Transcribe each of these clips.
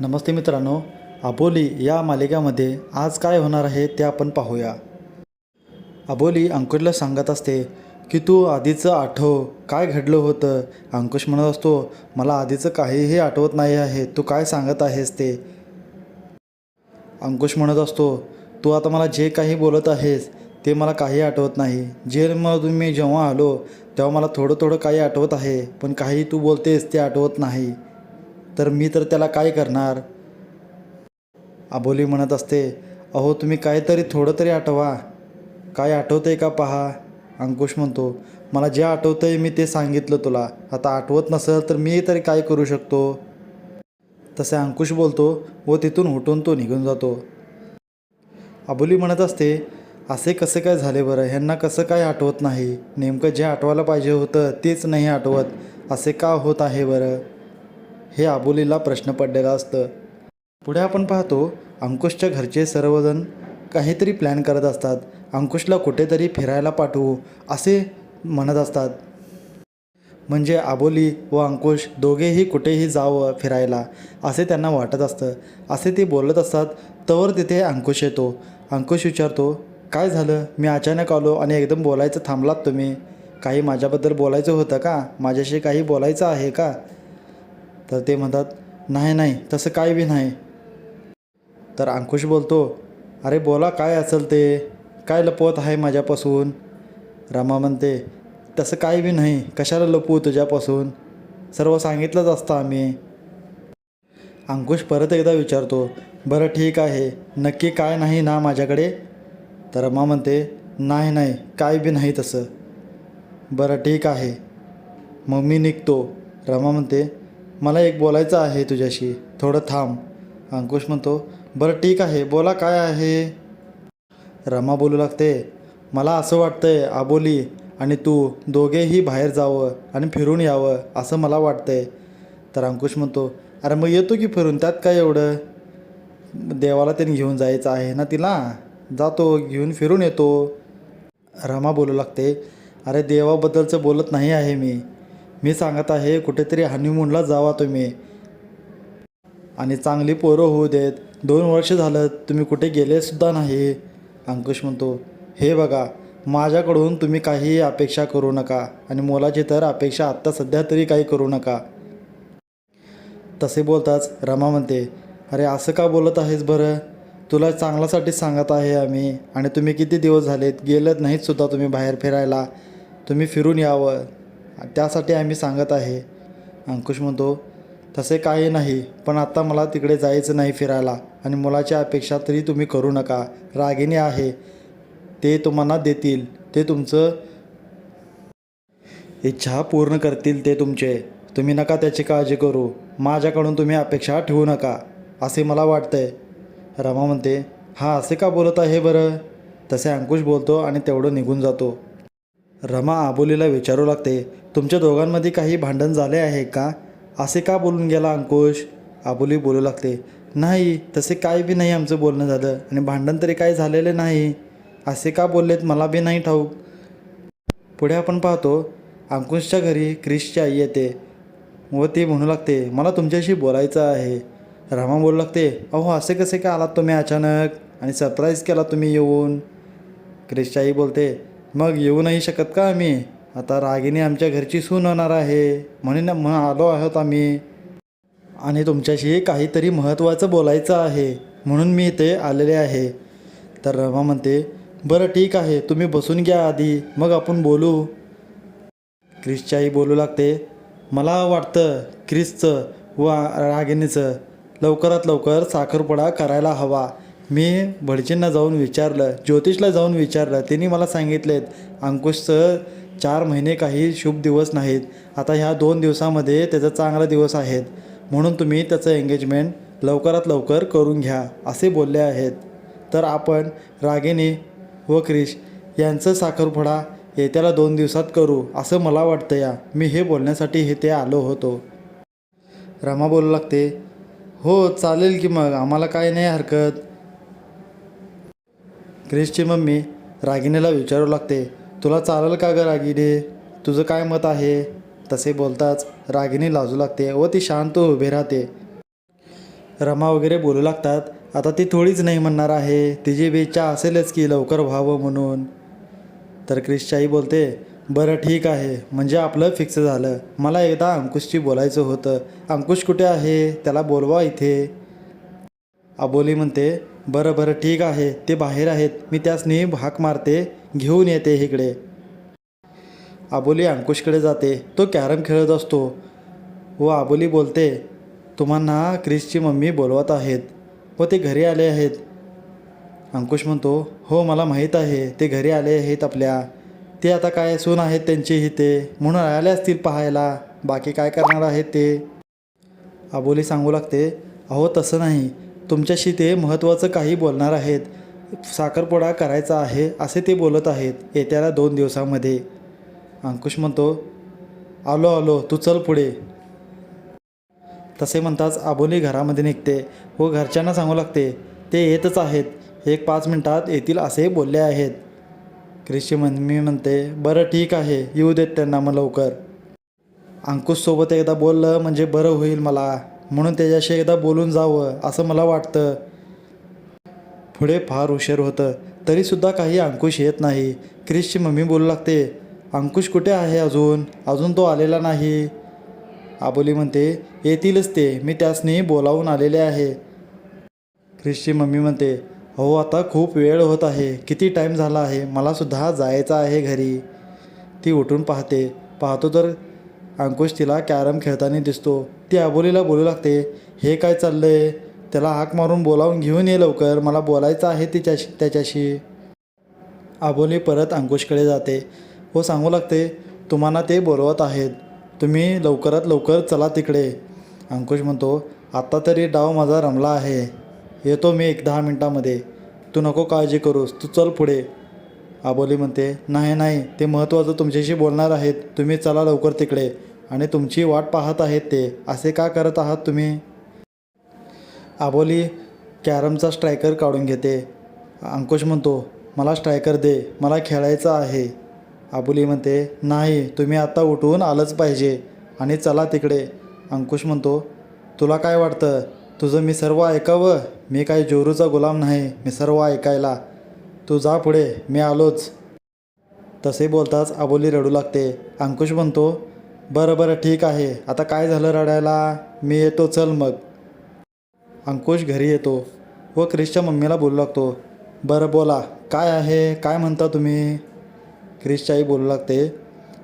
नमस्ते मित्रांनो अबोली या मालिकामध्ये आज काय होणार आहे ते आपण पाहूया. अबोली अंकुशला सांगत असते की तू आधीचं आठव काय घडलं होतं? अंकुश म्हणत असतो मला आधीचं काहीही आठवत नाही आहे तू काय सांगत आहेस ते? अंकुश म्हणत असतो तू आता मला जे काही बोलत आहेस ते मला काही आठवत नाही. जेलमधून मी जेव्हा आलो तेव्हा मला थोडं थोडं काही आठवत आहे पण काही तू बोलतेस ते आठवत नाही. तर मी तर त्याला काय करणार? अबोली म्हणत असते अहो तुम्ही काहीतरी थोडं तरी आठवा. काय आठवतंय का पहा? अंकुश म्हणतो मला जे आठवतं आहे मी ते सांगितलं तुला. आता आठवत नसेल तर मी तरी काय करू शकतो? तसे अंकुश बोलतो व तिथून उठून तो निघून जातो. अबोली म्हणत असते असे कसे काय झाले बरं? ह्यांना कसं काय आठवत नाही? नेमकं जे आठवायला पाहिजे होतं तेच नाही आठवत. असे का होत आहे बरं? हे अबोलीला प्रश्न पडलेला असतं. पुढे आपण पाहतो अंकुशच्या घरचे सर्वजण काहीतरी प्लॅन करत असतात. अंकुशला कुठेतरी फिरायला पाठवू असे म्हणत असतात. म्हणजे आबोली व अंकुश दोघेही कुठेही जावं फिरायला असे त्यांना वाटत असतं. असे ते बोलत असतात तवर तिथे अंकुश येतो. अंकुश विचारतो काय झालं? मी अचानक आलो आणि एकदम बोलायचं थांबलात तुम्ही. काही माझ्याबद्दल बोलायचं होतं का? माझ्याशी काही बोलायचं आहे का? तर ते म्हणतात नाही नाही तसं काय बी नाही. तर अंकुश बोलतो अरे बोला काय असेल ते? काय लपवत आहे माझ्यापासून? रमा म्हणते तसं काय बी नाही कशाला लपवू तुझ्यापासून? सर्व सांगितलंच असतं आम्ही. अंकुश परत एकदा विचारतो बरं ठीक आहे नक्की काय नाही ना माझ्याकडे? तर रमा म्हणते नाही नाही काय बी नाही तसं. बरं ठीक आहे. मग मी निघतो. रमा म्हणते मला एक बोलायचं आहे तुझ्याशी. थोडं थांब. अंकुश म्हणतो बरं ठीक आहे. बोला काय आहे? रमा बोलू लागते मला असं वाटतंय आबोली आणि तू दोघेही बाहेर जावं आणि फिरून यावं असं मला वाटतंय. तर अंकुश म्हणतो अरे मग येतो की फिरून? त्यात काय एवढं? देवाला त्यांनी घेऊन जायचं आहे ना तिला? जातो घेऊन फिरून येतो. रमा बोलू लागते अरे देवाबद्दलचं बोलत नाही आहे मी. मी सांगत आहे कुठेतरी हनीमूनला जावा तुम्ही. आणि चांगली पोरं होऊ देत. दोन वर्ष झालं तुम्ही कुठे गेलेसुद्धा नाही अंकुश म्हणतो. हे बघा माझ्याकडून तुम्ही काही अपेक्षा करू नका आणि मुलाची तर अपेक्षा आत्ता सध्या तरी काही करू नका. तसे बोलताच रमा म्हणते अरे असं का बोलत आहेस बरं? तुला चांगल्यासाठीच सांगत आहे आम्ही आणि तुम्ही किती दिवस झालेत? गेलेत नाहीत सुद्धा तुम्ही बाहेर फिरायला. तुम्ही फिरून यावं. त्यासाठी आम्ही सांगत आहे. अंकुश म्हणतो तसे काही नाही पण आत्ता मला तिकडे जायचं नाही फिरायला आणि मुलाच्या अपेक्षा तरी तुम्ही करू नका. रागिणी आहे. ते तुम्हाला देतील. ते तुमचं इच्छा पूर्ण करतील ते तुमचे. तुम्ही नका त्याची काळजी करू. माझ्याकडून तुम्ही अपेक्षा ठेवू नका. असे मला वाटतंय. रमा म्हणते हा असे का बोलत आहे बरं? तसे अंकुश बोलतो आणि तेवढं निघून जातो. रमा आबोलीला विचारू लागते तुमच्या दोघांमध्ये काही भांडण झाले आहे का? असे का बोलून गेला अंकुश? आबोली बोलू लागते नाही तसे काय बी नाही आमचं बोलणं झालं आणि भांडण तरी काही झालेले नाही. असे का बोललेत मला बी नाही ठाऊक. पुढे आपण पाहतो अंकुशच्या घरी क्रिशची आई येते व ती म्हणू लागते मला तुमच्याशी बोलायचं आहे. रमा बोलू लागते अहो असे कसे काय आलात तुम्ही अचानक? आणि सरप्राईज केला तुम्ही येऊन? क्रिशची आई बोलते मग येऊ नाही शकत का आम्ही? आता रागिनी आमच्या घरची सून होणार आहे. म्हणून मग आलो आहोत आम्ही. आणि तुमच्याशी काहीतरी महत्त्वाचं बोलायचं आहे. म्हणून मी इथे आलेले आहे. तर रमा म्हणते बरं ठीक आहे. तुम्ही बसून घ्या आधी. मग आपण बोलू. क्रिसच्याही बोलू लागते. मला वाटतं क्रिसचं व रागिनीचं लवकरात लवकर साखरपुडा करायला हवा. मी भटजींना जाऊन विचारलं ज्योतिषला जाऊन विचारलं. त्यांनी मला सांगितलेत अंकुशचं चार महिने काही शुभ दिवस नाहीत. आता ह्या दोन दिवसामध्ये त्याचा चांगला दिवस आहेत. म्हणून तुम्ही त्याचं एंगेजमेंट लवकरात लवकर करून घ्या असे बोलले आहेत. तर आपण रागिनी व क्रिश यांचं साखरपुडा येत्याला दोन दिवसात करू असं मला वाटतं या. मी हे बोलण्यासाठी हे ते आलो होतो. रमा बोलू लागते हो चालेल की मग. आम्हाला काय नाही हरकत. क्रिशची मम्मी रागिनीला विचारू लागते तुला चालेल का गं रागिनी तुझं काय मत आहे? तसे बोलताच रागिनी लाजू लागते व ती शांत उभी राहते. रमा वगैरे बोलू लागतात आता ती थोडीच नाही म्हणणार आहे तिची बी इच्छा असेलच की लवकर व्हावं म्हणून. तर क्रिशची आई बोलते बरं ठीक आहे म्हणजे आपलं फिक्स झालं. मला एकदा अंकुशची बोलायचं होतं. अंकुश कुठे आहे? त्याला बोलवा इथे. अबोली म्हणते बरं बरं ठीक आहे ते बाहेर आहेत. मी त्यासनी हाक मारते घेऊन येते इकडे. आबोली अंकुशकडे जाते. तो कॅरम खेळत असतो. व आबोली बोलते तुम्हाला क्रिसची मम्मी बोलवत आहेत. व ते घरी आले आहेत. अंकुश म्हणतो हो मला माहीत आहे. ते घरी आले आहेत आपल्या. ते आता काय सून आहेत त्यांची इथे म्हणून आले असतील पाहायला. बाकी काय करणार आहेत ते? आबोली सांगू लागते अहो तसं नाही. तुमच्याशी ते महत्त्वाचं काही बोलणार आहेत. साखरपुडा करायचा आहे असे ते बोलत आहेत येत्याला दोन दिवसामध्ये. अंकुश म्हणतो आलो आलो तू चल पुढे. तसे म्हणताच आबोली घरामध्ये निघते व घरच्यांना सांगू लागते ते येतच आहेत एक पाच मिनटात येतील असे बोलले आहेत. क्रिश्चन मी म्हणते बरं ठीक आहे येऊ देत त्यांना मग लवकर. अंकुशसोबत एकदा बोललं म्हणजे बरं होईल मला. म्हणून त्याच्याशी एकदा बोलून जावं असं मला वाटतं. पुढे फार उशीर होतं. तरीसुद्धा काही अंकुश येत नाही. क्रिसची मम्मी बोलू लागते अंकुश कुठे आहे अजून? अजून तो आलेला नाही. आबोली म्हणते येतीलच ते मी त्यासनी बोलावून आलेले आहे. क्रिसची मम्मी म्हणते हो आता खूप वेळ होत आहे. किती टाईम झाला आहे? मलासुद्धा जायचं आहे घरी. ती उठून पाहते. पाहतो तर अंकुश तिला कॅरम खेळताना दिसतो. ती आबोलीला बोलू लागते हे काय चाललं आहे त्याला हाक मारून बोलावून घेऊन ये लवकर मला बोलायचं आहे तिच्याशी त्याच्याशी. आबोली परत अंकुशकडे जाते. व सांगू लागते तुम्हाला ते बोलवत आहेत. तुम्ही लवकरात लवकर चला तिकडे. अंकुश म्हणतो आत्ता तरी डाव माझा रमला आहे. येतो मी एक दहा मिनटामध्ये. तू नको काळजी करूस तू चल पुढे. आबोली म्हणते नाही नाही ते महत्त्वाचं तुमच्याशी बोलणार आहेत. तुम्ही चला लवकर तिकडे. आणि तुमची वाट पाहत आहेत ते असे का करत आहात तुम्ही? आबोली कॅरमचा स्ट्रायकर काढून घेते. अंकुश म्हणतो मला स्ट्रायकर दे मला खेळायचं आहे. आबोली म्हणते नाही तुम्ही आत्ता उठून आलंच पाहिजे आणि चला तिकडे. अंकुश म्हणतो तुला काय वाटतं? तुझं मी सर्व ऐकावं? मी काय जोरूचा गुलाम नाही मी सर्व ऐकायला. तू जा पुढे मी आलोच. तसे बोलताच आबोली रडू लागते. अंकुश म्हणतो बरं बरं ठीक आहे. आता काय झालं रडायला? मी येतो चल मग. अंकुश घरी येतो व क्रिशच्या मम्मीला बोलू लागतो. बरं बोला. काय आहे? काय म्हणता तुम्ही? क्रिशच्याही बोलू लागते.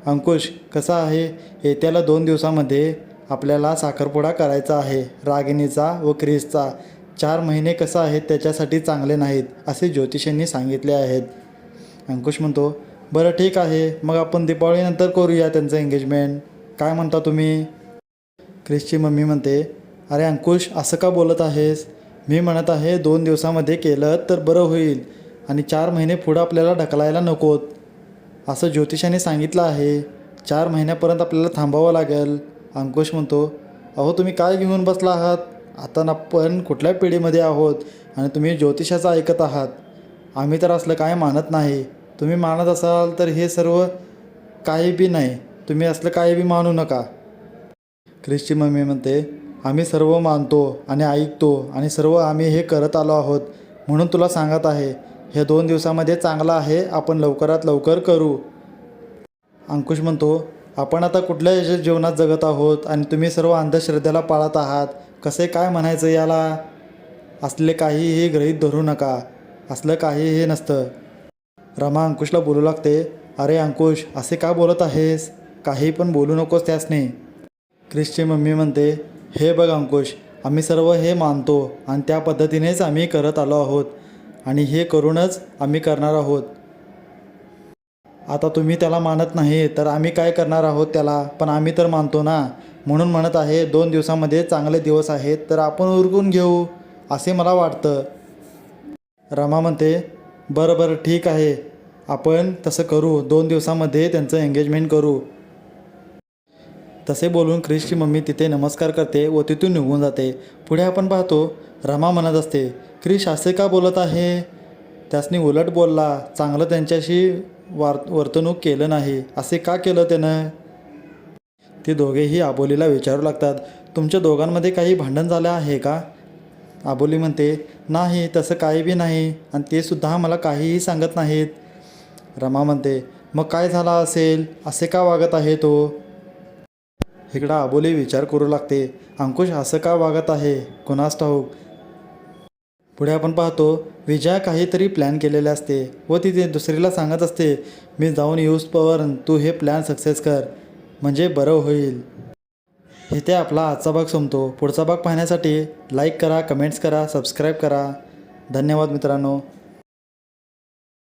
अंकुश कसा आहे? येत्याला दोन दिवसामध्ये आपल्याला साखरपुडा करायचा आहे. रागिणीचा व क्रिसचा चार महिने कसं आहेत? त्याच्यासाठी चांगले नाहीत असे ज्योतिषांनी सांगितले आहेत. अंकुश म्हणतो बरं ठीक आहे. मग आपण दीपावळीनंतर करूया त्यांचं एंगेजमेंट काय म्हणता तुम्ही? क्रिसची मम्मी म्हणते अरे अंकुश असं का बोलत आहेस? मी म्हणत आहे दोन दिवसामध्ये केलं तर बरं होईल आणि चार महिने पुढं आपल्याला ढकलायला नकोत. असं ज्योतिषाने सांगितलं आहे. चार महिन्यापर्यंत आपल्याला थांबावं लागेल. अंकुश म्हणतो अहो तुम्ही काय घेऊन बसला आहात? आता ना कुठल्या पिढीमध्ये आहोत आणि तुम्ही ज्योतिषाचं ऐकत आहात? आम्ही तर असलं काय मानत नाही. तुम्ही मानत असाल तर हे सर्व काही बी नाही. तुम्ही असलं काही बी मानू नका. क्रिसची मम्मी म्हणते आम्ही सर्व मानतो आणि ऐकतो आणि सर्व आम्ही हे करत आलो आहोत म्हणून तुला सांगत आहे हे दोन दिवसामध्ये चांगलं आहे आपण लवकरात लवकर करू. अंकुश म्हणतो आपण आता कुठल्या याच्या जीवनात जगत आहोत आणि तुम्ही सर्व अंधश्रद्धेला पाळत आहात? कसे काय म्हणायचं याला? असले काहीही गृहीत धरू नका. असलं काहीही नसतं. रमा अंकुशला बोलू लागते अरे अंकुश असे का बोलत आहेस? काही पण बोलू नकोस त्यासने. क्रिसची मम्मी म्हणते हे बघ अंकुश आम्ही सर्व हे मानतो आणि त्या पद्धतीनेच आम्ही करत आलो आहोत आणि हे करूनच आम्ही करणार आहोत. आता तुम्ही त्याला मानत नाही तर आम्ही काय करणार आहोत त्याला? पण आम्ही तर मानतो ना? म्हणून म्हणत आहे दोन दिवसामध्ये चांगले दिवस आहेत तर आपण उरकून घेऊ असे मला वाटतं. रमा म्हणते बरं बरं ठीक आहे. आपण तसं करू. दोन दिवसामध्ये त्यांचं एंगेजमेंट करू. तसे बोलून क्रिसची मम्मी तिथे नमस्कार करते व तिथून निघून जाते. पुढे आपण पाहतो रमा म्हणत असते क्रिश असे का बोलत आहे? त्यासनी उलट बोलला चांगलं त्यांच्याशी वार वर्तणूक केलं नाही. असे का केलं त्यानं? ते दोघेही आबोलीला विचारू लागतात. तुमच्या दोघांमध्ये काही भांडण झालं आहे का? आबोली म्हणते नाही तसं काही बी नाही आणि ते सुद्धा मला काहीही सांगत नाहीत. रमा म्हणते मग काय झाला असेल? असे का वागत आहे तो? इकडं आबोली विचार करू लागते अंकुश असं का वागत आहे? कुणास ठाऊक? पुढे आपण पाहतो विजया काहीतरी प्लॅन केलेले असते व ती ते दुसरीला सांगत असते मी जाऊन येऊस पवर तू हे प्लॅन सक्सेस कर. म्हणजे बरं होईल. इथे आपला आजचा भाग संपतो. पुढचा भाग पाहण्यासाठी लाईक करा कमेंट्स करा सबस्क्राईब करा. धन्यवाद मित्रांनो.